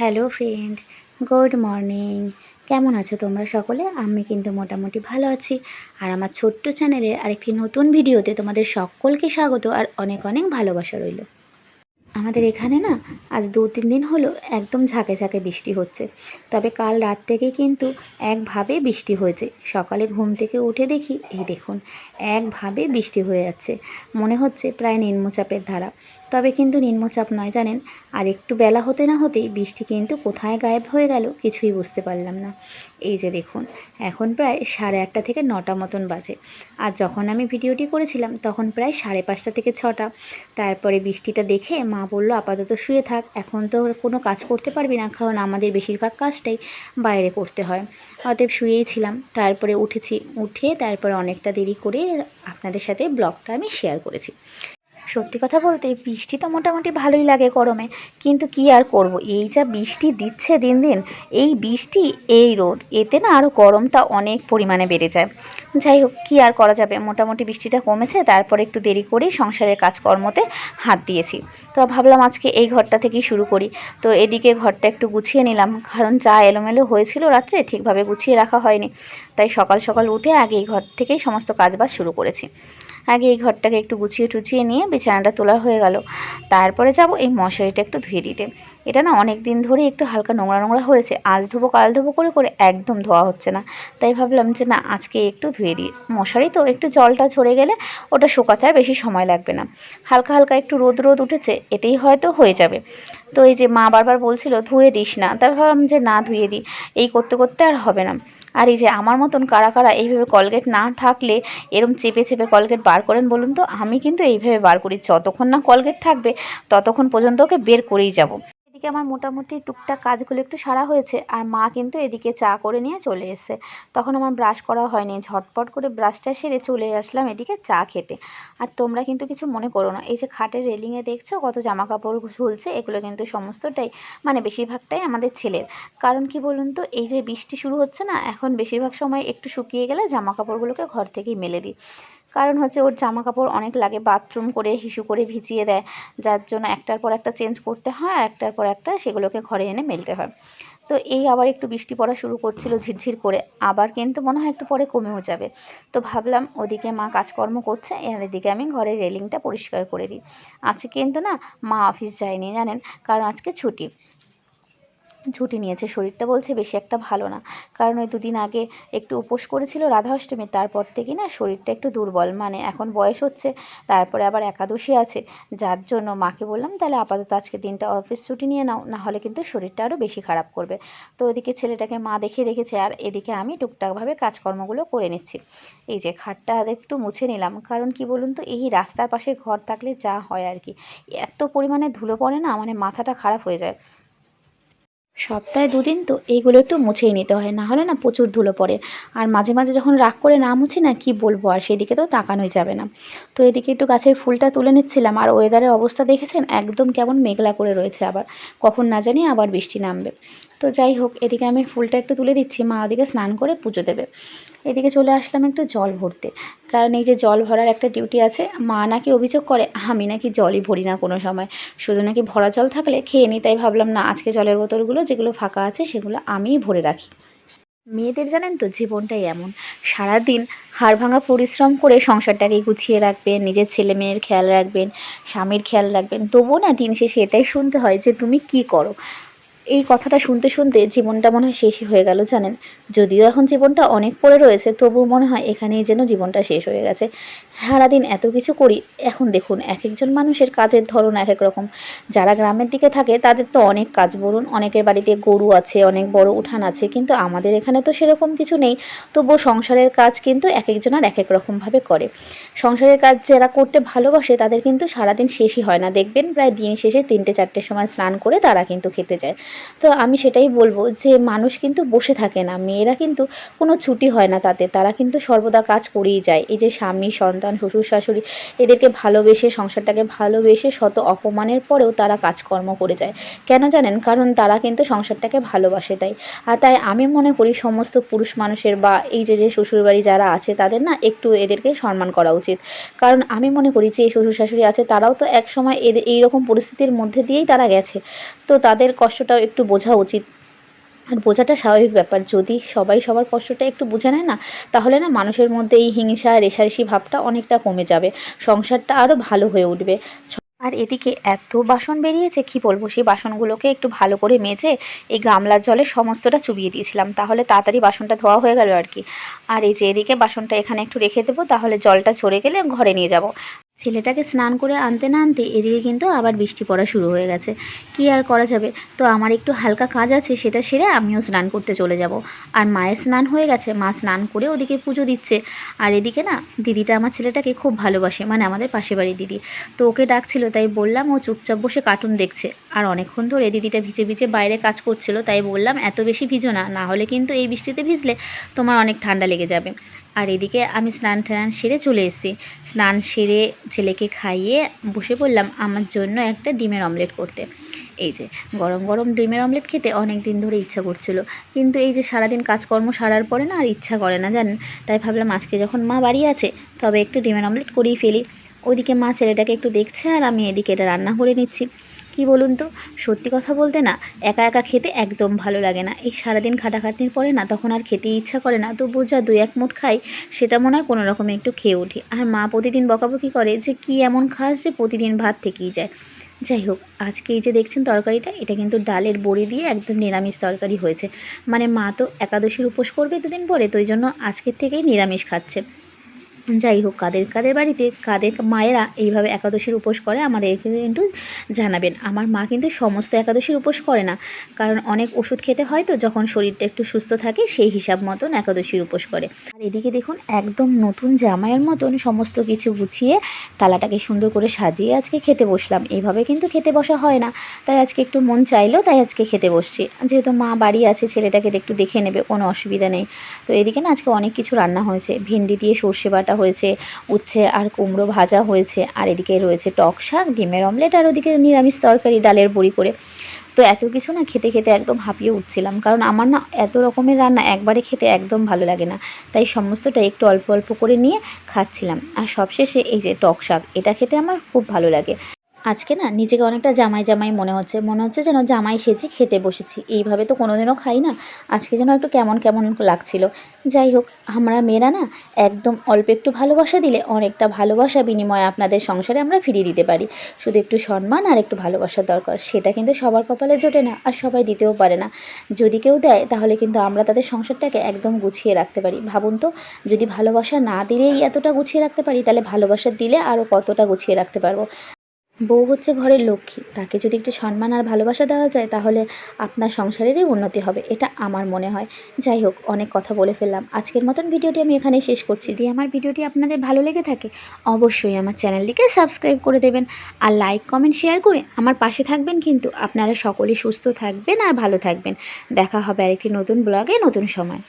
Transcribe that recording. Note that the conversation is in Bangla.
হ্যালো ফ্রেন্ড গুড মর্নিং কেমন আছো তোমরা সকলে? আমি কিন্তু মোটামুটি ভালো আছি। আর আমার ছোট্ট চ্যানেলের আরেকটি নতুন ভিডিওতে তোমাদের সকলকে স্বাগত আর অনেক অনেক ভালোবাসা রইল। আমাদের এখানে না আজ দু তিন দিন হলো একদম ঝাঁকে ঝাঁকে বৃষ্টি হচ্ছে। তবে কাল রাত থেকে কিন্তু একভাবে বৃষ্টি হয়েছে। সকালে ঘুম থেকে উঠে দেখি, এই দেখুন, একভাবে বৃষ্টি হয়ে যাচ্ছে। মনে হচ্ছে প্রায় নিম্নচাপের ধারা। তবে কিন্তু নিম্নচাপ নয় জানেন, আর একটু বেলা হতে না হতেই বৃষ্টি কিন্তু কোথায় গায়েব হয়ে গেল কিছুই বুঝতে পারলাম না। এই যে দেখুন, এখন প্রায় সাড়ে আটটা থেকে নটা মতন বাজে। আর যখন আমি ভিডিওটি করেছিলাম তখন প্রায় সাড়ে পাঁচটা থেকে ছটা। তারপরে বৃষ্টিটা দেখে মা বলল, আপাতত শুয়ে থাক, এখন তো কোনো কাজ করতে পারবি না, কারণ আমাদের বেশিরভাগ কাজটাই বাইরে করতে হয়। অতএব শুয়েই ছিলাম। তারপরে উঠেছি, উঠে তারপরে অনেকটা দেরি করে আপনাদের সাথে ব্লগটা আমি শেয়ার করেছি। সত্যি কথা বলতে বৃষ্টি তো মোটামুটি ভালোই লাগে গরমে, কিন্তু কি আর করব? এই যা বৃষ্টি দিচ্ছে দিন দিন, এই বৃষ্টি, এই রোদ, এতে না আরও গরমটা অনেক পরিমাণে বেড়ে যায়। যাই হোক, কী আর করা যাবে? মোটামুটি বৃষ্টিটা কমেছে, তারপরে একটু দেরি করেই সংসারের কাজকর্মতে হাত দিয়েছি। তো ভাবলাম আজকে এই ঘরটা থেকেই শুরু করি। তো এদিকে ঘরটা একটু গুছিয়ে নিলাম, কারণ যা এলোমেলো হয়েছিল রাত্রে ঠিকভাবে গুছিয়ে রাখা হয়নি। তাই সকাল সকাল উঠে আগে এই ঘর থেকেই সমস্ত কাজবাজ শুরু করেছি। আগে এই ঘরটাকে একটু গুছিয়ে টুছিয়ে নিয়ে বিছানাটা তোলা হয়ে গেল। তারপরে যাব এই মশারিটা একটু ধুয়ে দিতে। এটা না অনেক দিন ধরে একটু হালকা নোংরা নোংরা হয়েছে। আজ ধোবো, কাল ধোবো করে করে একদম ধোয়া হচ্ছে না। তাই ভাবলাম যে না, আজকে একটু ধুয়ে দিই। মশারি তো একটু জলটা ঝরে গেলে ওটা শুকাতে আর বেশি সময় লাগবে না। হালকা হালকা একটু রোদ রোদ উঠেছে, এতেই হয়তো হয়ে যাবে। তো এই যে মা বারবার বলছিল, ধুয়ে দিস না। তাই ভাবলাম যে না, ধুয়ে দিই। এই করতে করতে আর হবে না। আর এই যে আমার মতন কারা কারা এইভাবে কলগেট না থাকলে এরম চেপে চেপে কলগেট বার করেন বলুন তো? আমি কিন্তু এইভাবে বার করি। যতক্ষণ না কলগেট থাকবে, ততক্ষণ পর্যন্ত ওকে বের করেই যাব। এদিকে আমার মোটামুটি টুকটাক কাজগুলো একটু সারা হয়েছে আর মা কিন্তু এদিকে চা করে নিয়ে চলে এসেছে। তখন আমার ব্রাশ করা হয়নি। ঝটপট করে ব্রাশটা সেরে চলে আসলাম এদিকে চা খেতে। আর তোমরা কিন্তু কিছু মনে করো না। এই যে খাটের রেলিংয়ে দেখছ কত জামা কাপড় ঝুলছে? এগুলো কিন্তু সমস্তটাই মানে বেশিরভাগটাই আমাদের ছেলের। কারণ কি বলুন তো? এই যে বৃষ্টি শুরু হচ্ছে না? এখন বেশিরভাগ সময় একটু শুকিয়ে গেলে জামা কাপড়গুলোকে ঘর থেকেই মেলে দিই। কারণ হচ্ছে ওর জামা কাপড় অনেক লাগে বাথরুম করে, হিসু করে ভিজিয়ে দেয়। যার জন্য একটার পর একটা চেঞ্জ করতে হয় আর একটার পর একটা সেগুলোকে ঘরে এনে মেলতে হয়। তো এই আবার একটু বৃষ্টি পড়া শুরু করছিল ঝিরঝির করে। আবার কিন্তু মনে হয় একটু পরে কমেও যাবে। তো ভাবলাম ওদিকে মা কাজকর্ম করছে, এর এদিকে আমি ঘরের রেলিংটা পরিষ্কার করে দিই। আজকে কিন্তু না, মা অফিস যায়নি জানেন, কারণ আজকে ছুটি। ছুটি নিয়েছে। শরীরটা বলছে বেশি একটা ভালো না। কারণ ওই দুদিন আগে একটু উপোস করেছিল রাধা অষ্টমী তারপর থেকে না শরীরটা একটু দুর্বল। মানে এখন বয়স হচ্ছে, তারপরে আবার একাদশী আছে। যার জন্য মাকে বললাম, তাহলে আপাতত আজকে দিনটা অফিস ছুটি নিয়ে নাও, না হলে কিন্তু শরীরটা আরও বেশি খারাপ করবে। তো ওদিকে ছেলেটাকে মা দেখে রেখেছে আর এদিকে আমি টুকটাকভাবে কাজকর্মগুলো করে নিচ্ছি। এই যে খাটটা একটু মুছে নিলাম। কারণ কি বলুন তো, এই রাস্তার পাশে ঘর থাকলে যা হয় আর কি। এত পরিমাণে ধুলো পড়ে না মানে মাথাটা খারাপ হয়ে যায়। সপ্তাহে দুদিন তো এইগুলো একটু মুছেই নিতে হয়, না হলে না প্রচুর ধুলো পড়ে। আর মাঝে মাঝে যখন রাগ করে না মুছি না কি বলব, আর সেদিকে তো তাকানোই যাবে না। তো এদিকে একটু গাছের ফুলটা তুলে নিচ্ছিলাম, আর ওয়েদারের অবস্থা দেখেছেন? একদম কেমন মেঘলা করে রয়েছে আবার। কখন না জানি আবার বৃষ্টি নামবে। তো যাই হোক, এদিকে আমি ফুলটা একটু তুলে দিচ্ছি। মা ওদিকে স্নান করে পুজো দেবে। এদিকে চলে আসলাম একটু জল ভরতে। কারণ এই যে জল ভরার একটা ডিউটি আছে, মা নাকি অভিযোগ করে, আমি নাকি জলই ভরি না কোনো সময়। শুধু নাকি ভরা জল থাকলে খেয়ে নিই তাই ভাবলাম, না, আজকে জলের বোতলগুলো যেগুলো ফাঁকা আছে, সেগুলো আমিই ভরে রাখি। মেয়েদের জানেন তো, জীবনটাই এমন। সারাদিন হাড় ভাঙা পরিশ্রম করে সংসারটাকে গুছিয়ে রাখবেন, নিজের ছেলে মেয়ের খেয়াল রাখবেন, স্বামীর খেয়াল রাখবেন। তবুও না দিন শেষে এটাই শুনতে হয় যে, তুমি কি করো? এই কথাটা শুনতে শুনতে জীবনটা মনে হয় শেষই হয়ে গেল, জানেন? যদিও এখন জীবনটা অনেক পড়ে রয়েছে, তবুও মনে হয় এখানেই যেন জীবনটা শেষ হয়ে গেছে। সারাদিন এত কিছু করি, এখন দেখুন এক একজন মানুষের কাজের ধরন এক এক রকম। যারা গ্রামের দিকে থাকে, তাদের তো অনেক কাজ, বলুন, অনেকের বাড়িতে গরু আছে, অনেক বড় উঠান আছে, কিন্তু আমাদের এখানে তো সেরকম কিছু নেই। তবুও সংসারের কাজ কিন্তু এক একজনের এক এক রকমভাবে করে। সংসারের কাজ যারা করতে ভালোবাসে, তাদের কিন্তু সারাদিন শেষই হয় না। দেখবেন, প্রায় দিন শেষে তিনটে, চারটের সময় স্নান করে তারা কিন্তু খেতে যায়। তো আমি সেটাই বলব যে, মানুষ কিন্তু বসে থাকে না। মেয়েরা কিন্তু কোনো ছুটি হয় না তাতে। তারা কিন্তু সর্বদা কাজ করেই যায়। এই যে স্বামী, সন্তান কারণ শ্বশুর শাশুড়ি এদেরকে ভালোবেসে, সংসারটাকে ভালোবেসে শত অপমানের পরেও তারা কাজকর্ম করে যায়। কেন জানেন? কারণ তারা কিন্তু সংসারটাকে ভালোবাসে তাই। আর তাই আমি মনে করি সমস্ত পুরুষ মানুষের বা এই যে যে শ্বশুরবাড়ি যারা আছে, তাদের না একটু এদেরকে সম্মান করা উচিত। কারণ আমি মনে করি যে শ্বশুর শাশুড়ি আছে, তারাও তো এক সময় এদের এইরকম পরিস্থিতির মধ্যে দিয়েই তারা গেছে। তো তাদের কষ্টটাও একটু বোঝা উচিত। আর বোঝাটা স্বাভাবিক ব্যাপার। যদি সবাই সবার কষ্টটা একটু বুঝে নেয় না, তাহলে না মানুষের মধ্যে এই হিংসা রেশারেশি ভাবটা অনেকটা কমে যাবে, সংসারটা আরও ভালো হয়ে উঠবে। আর এদিকে এত বাসন বেরিয়েছে, কি বলব? সেই বাসনগুলোকে একটু ভালো করে মেজে এই গামলার জলে সমস্তটা চুবিয়ে দিয়েছিলাম। তাহলে তাড়াতাড়ি বাসনটা ধোয়া হয়ে গেল আর কি। আর এই যে এদিকে বাসনটা এখানে একটু রেখে দেবো, তাহলে জলটা চড়ে গেলে ঘরে নিয়ে যাব। ছেলেটাকে স্নান করে আনতে না আনতে এদিকে কিন্তু আবার বৃষ্টি পড়া শুরু হয়ে গেছে। কি আর করা যাবে? তো আমার একটু হালকা কাজ আছে, সেটা সেরে আমিও স্নান করতে চলে যাব। আর মায়ের স্নান হয়ে গেছে, মা স্নান করে ওদিকে পুজো দিচ্ছে। আর এদিকে না, দিদিটা আমার ছেলেটাকে খুব ভালোবাসে মানে আমাদের পাশে বাড়ির দিদি। তো ওকে ডাকছিল, তাই বললাম ও চুপচাপ বসে কার্টুন দেখছে। আর অনেকক্ষণ ধরে দিদিটা ভিজে ভিজে বাইরে কাজ করছিল, তাই বললাম, এত বেশি ভিজো না না হলে কিন্তু এই বৃষ্টিতে ভিজলে তোমার অনেক ঠান্ডা লেগে যাবে। আর এদিকে আমি স্নান টান সেরে চলে এসেছি। স্নান সেরে ছেলেকে খাইয়ে বসে পড়লাম আমার জন্য একটা ডিমের অমলেট করতে। এই যে, গরম গরম ডিমের অমলেট খেতে অনেক দিন ধরে ইচ্ছা করছিল। কিন্তু এই যে সারাদিন কাজকর্ম সারার পরে না আর ইচ্ছা করে না, জানেন? তাই ভাবলাম আজকে যখন মা বাড়ি আছে, তবে একটু ডিমের অমলেট করেই ফেলি। ওদিকে মা ছেলেটাকে একটু দেখছে আর আমি এদিকে এটা রান্না করে নিচ্ছি। কি বলুন তো? সত্যি কথা বলতে না, একা একা খেতে একদম ভালো লাগে না। এই সারাদিন খাটাখাটনির পরে না, তখন আর খেতে ইচ্ছা করে না। তো বোঝা দুই এক মুঠ খাই, সেটা মনে হয় কোনো রকমে একটু খেয়ে উঠি। আর মা প্রতিদিন বকাবকি করে যে, কি এমন খাস যে, প্রতিদিন ভাত থেকেই যায়? যাই হোক, আজকে এই যে দেখছেন তরকারিটা, এটা কিন্তু ডালের বড়ি দিয়ে একদম নিরামিষ তরকারি হয়েছে। মানে মা তো একাদশীর উপোস করবে দুদিন পরে, তো ওই জন্য আজকের থেকেই নিরামিষ খাচ্ছে। যাই হোক, কাদের কাদের বাড়িতে কাদের মায়েরা এইভাবে একাদশীর উপোস করে আমাদেরকে কিন্তু জানাবেন। আমার মা কিন্তু সমস্ত একাদশীর উপোস করে না। কারণ অনেক ওষুধ খেতে হয় তো যখন শরীরটা একটু সুস্থ থাকে সেই হিসাব মতন একাদশীর উপোস করে। আর এদিকে দেখুন, একদম নতুন জামাইয়ের মতন সমস্ত কিছু গুছিয়ে তালাটাকে সুন্দর করে সাজিয়ে আজকে খেতে বসলাম। এইভাবে কিন্তু খেতে বসা হয় না। তাই আজকে একটু মন চাইলো, তাই আজকে খেতে বসছি। যেহেতু মা বাড়ি আছে, ছেলেটাকে একটু দেখে নেবে, কোনো অসুবিধা নেই। তো এদিকে না আজকে অনেক কিছু রান্না হয়েছে। ভেন্ডি দিয়ে সর্ষে বাটা হয়েছে, উচ্ছে আর কুমড়ো ভাজা হয়েছে, আর এদিকে রয়েছে টক শাক, ডিমের অমলেট, আর ওদিকে নিরামিষ তরকারি, ডালের বড়ি করে। তো এত কিছু না খেতে খেতে একদম হাঁপিয়ে উঠছিলাম, কারণ আমার না এত রকমের রান্না একবারে খেতে একদম ভালো লাগে না। তাই সমস্তটা একটু অল্প অল্প করে নিয়ে খাচ্ছিলাম। আর সবশেষে এই যে টক শাক, এটা খেতে আমার খুব ভালো লাগে। আজকে না নিজেকে অনেকটা জামাই জামাই মনে হচ্ছে। মনে হচ্ছে যেন জামাই সেজে খেতে বসেছি। এইভাবে তো কোনোদিনও খাই না। আজকে যেন একটু কেমন কেমন লাগছিল। যাই হোক, আমরা মেয়েরা না একদম অল্প একটু ভালোবাসা দিলে অনেকটা ভালোবাসা বিনিময়ে আপনাদের সংসারে আমরা ফিরিয়ে দিতে পারি। শুধু একটু সম্মান আর একটু ভালোবাসার দরকার। সেটা কিন্তু সবার কপালে জোটে না আর সবাই দিতেও পারে না। যদি কেউ দেয়, তাহলে কিন্তু আমরা তাদের সংসারটাকে একদম গুছিয়ে রাখতে পারি। ভাবুন তো, যদি ভালোবাসা না দিলেই এতটা গুছিয়ে রাখতে পারি, তাহলে ভালোবাসা দিলে আরও কতটা গুছিয়ে রাখতে পারব? বউ হচ্ছে ঘরের লক্ষ্মী। তাকে যদি একটু সম্মান আর ভালোবাসা দেওয়া যায়, তাহলে আপনার সংসারেরই উন্নতি হবে, এটা আমার মনে হয়। যাই হোক, অনেক কথা বলে ফেললাম। আজকের মতন ভিডিওটি আমি এখানেই শেষ করছি। যদি আমার ভিডিওটি আপনাদের ভালো লেগে থাকে, অবশ্যই আমার চ্যানেলটিকে সাবস্ক্রাইব করে দেবেন আর লাইক, কমেন্ট, শেয়ার করে আমার পাশে থাকবেন কিন্তু আপনারা সকলেই সুস্থ থাকবেন আর ভালো থাকবেন। দেখা হবে আরেকটি নতুন ব্লগে নতুন সময়।